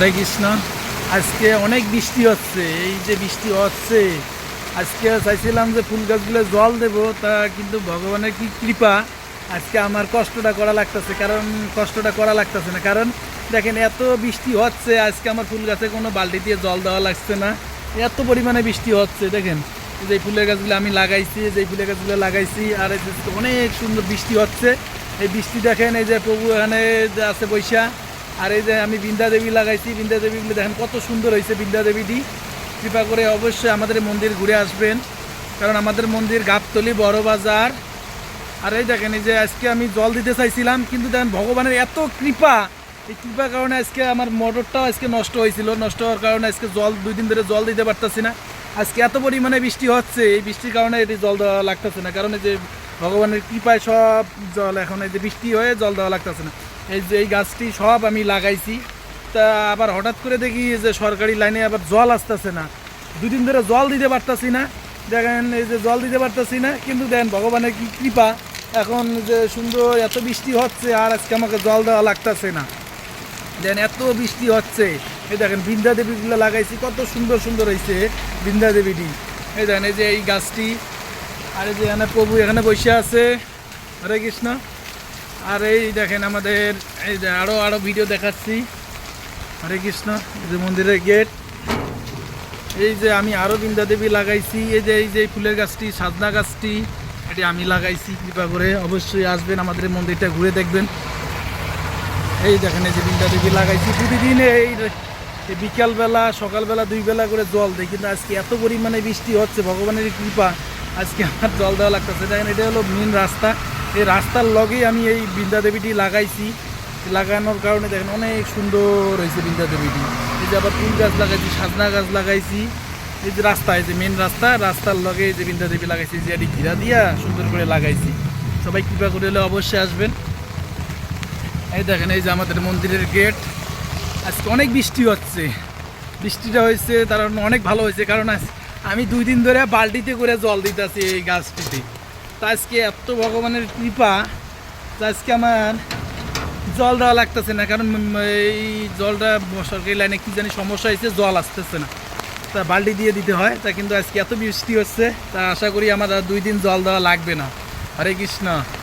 হরে কৃষ্ণ। আজকে অনেক বৃষ্টি হচ্ছে, এই যে বৃষ্টি হচ্ছে। আজকে চাইছিলাম যে ফুল গাছগুলো জল দেবো, তা কিন্তু ভগবানের কি কৃপা। আজকে আমার কষ্টটা করা লাগতেছে, কারণ কষ্টটা করা লাগতেছে না। কারণ দেখেন, এত বৃষ্টি হচ্ছে, আজকে আমার ফুল গাছে কোনো বালতি দিয়ে জল দেওয়া লাগছে না। এত পরিমাণে বৃষ্টি হচ্ছে, দেখেন। যে ফুলের গাছগুলো আমি লাগাইছি, যে ফুলের গাছগুলো লাগাইছি, আর অনেক সুন্দর বৃষ্টি হচ্ছে। এই বৃষ্টি দেখেন, এই যে প্রভু এখানে আছে বৈশা। আর এই যে আমি বৃন্দা দেবী লাগাইছি বৃন্দা দেবীগুলো দেখেন কত সুন্দর হয়েছে বৃন্দা দেবীটি। কৃপা করে অবশ্যই আমাদের মন্দির ঘুরে আসবেন, কারণ আমাদের মন্দির গাবতলি বড় বাজার। আর এই দেখেন, এই যে আজকে আমি জল দিতে চাইছিলাম, কিন্তু দেখেন ভগবানের এত কৃপা, এই কৃপার কারণে আজকে আমার মোটরটাও আজকে নষ্ট হয়েছিল। নষ্ট হওয়ার কারণে আজকে জল, দুই দিন ধরে জল দিতে পারতেছি না। আজকে এত পরিমাণে বৃষ্টি হচ্ছে, এই বৃষ্টির কারণে এটি জল দেওয়া লাগতেছে না, কারণ এই যে ভগবানের কৃপায় সব জল, এখন এই যে বৃষ্টি হয়ে জল দেওয়া লাগতেছে না। এই যে এই গাছটি সব আমি লাগাইছি। তা আবার হঠাৎ করে দেখি যে সরকারি লাইনে আবার জল আসতেছে না। দুদিন ধরে জল দিতে পারতাছি না। দেখেন এই যে জল দিতে পারতাছি না, কিন্তু দেখেন ভগবানের কি কৃপা। এখন যে সুন্দর এত বৃষ্টি হচ্ছে আর আজকে আমাকে জল দেওয়া লাগতেছে না। দেন এত বৃষ্টি হচ্ছে। এই দেখেন বৃন্দা দেবীগুলো লাগাইছি, কত সুন্দর সুন্দর হয়েছে বৃন্দা দেবীটি। এই দেখেন এই যে এই গাছটি, আর এই যে এখানে প্রভু এখানে বসে আছে। হরে কৃষ্ণ। আর এই দেখেন আমাদের, এই যে আরও আরও ভিডিও দেখাচ্ছি। হরে কৃষ্ণ, এই যে মন্দিরের গেট এই যে আমি আরও বৃন্দা দেবী লাগাইছি, এই যে এই যে ফুলের গাছটি সাজনা গাছটি, এটি আমি লাগাইছি, কৃপা করে অবশ্যই আসবেন আমাদের মন্দিরটা ঘুরে দেখবেন। এই দেখেন, এই যে বৃন্দা দেবী লাগাইছি। প্রতিদিন এই বিকালবেলা, সকালবেলা দুই বেলা করে জল দিই, কিন্তু আজকে এত পরিমাণে বৃষ্টি হচ্ছে, ভগবানের কৃপা। আজকে আমার জল দেওয়া লাগতেছে। দেখেন, এটা হলো মেন রাস্তা। এই রাস্তার লগেই আমি এই বৃন্দা দেবীটি লাগাইছি। লাগানোর কারণে দেখেন অনেক সুন্দর হয়েছে বৃন্দা দেবীটি। এই যে আবার ফুল গাছ লাগাইছি, সাজনা গাছ লাগাইছি। এই যে রাস্তা, এই যে মেন রাস্তা, রাস্তার লগে এই যে বৃন্দা দেবী লাগাইছি যে এটি ঘিরা দিয়া সুন্দর করে লাগাইছি। সবাই কৃপা করে হলে অবশ্যই আসবেন। এই দেখেন, এই যে আমাদের মন্দিরের গেট। আজকে অনেক বৃষ্টি হচ্ছে। বৃষ্টিটা হয়েছে, তার অনেক ভালো হয়েছে। কারণ আমি দুই দিন ধরে বালতিতে করে জল দিতেছি এই গাছটিতে। আজকে এত ভগবানের কৃপা আজকে আমার জল দেওয়া লাগতেছে না, কারণ এই জলটা সরকারি লাইনে কি জানি সমস্যা হয়েছে, জল আসতেছে না। তা বাল্টি দিয়ে দিতে হয়, তা কিন্তু আজকে এত বৃষ্টি হচ্ছে, তা আশা করি আমার দুই দিন জল দেওয়া লাগবে না। হরে কৃষ্ণ।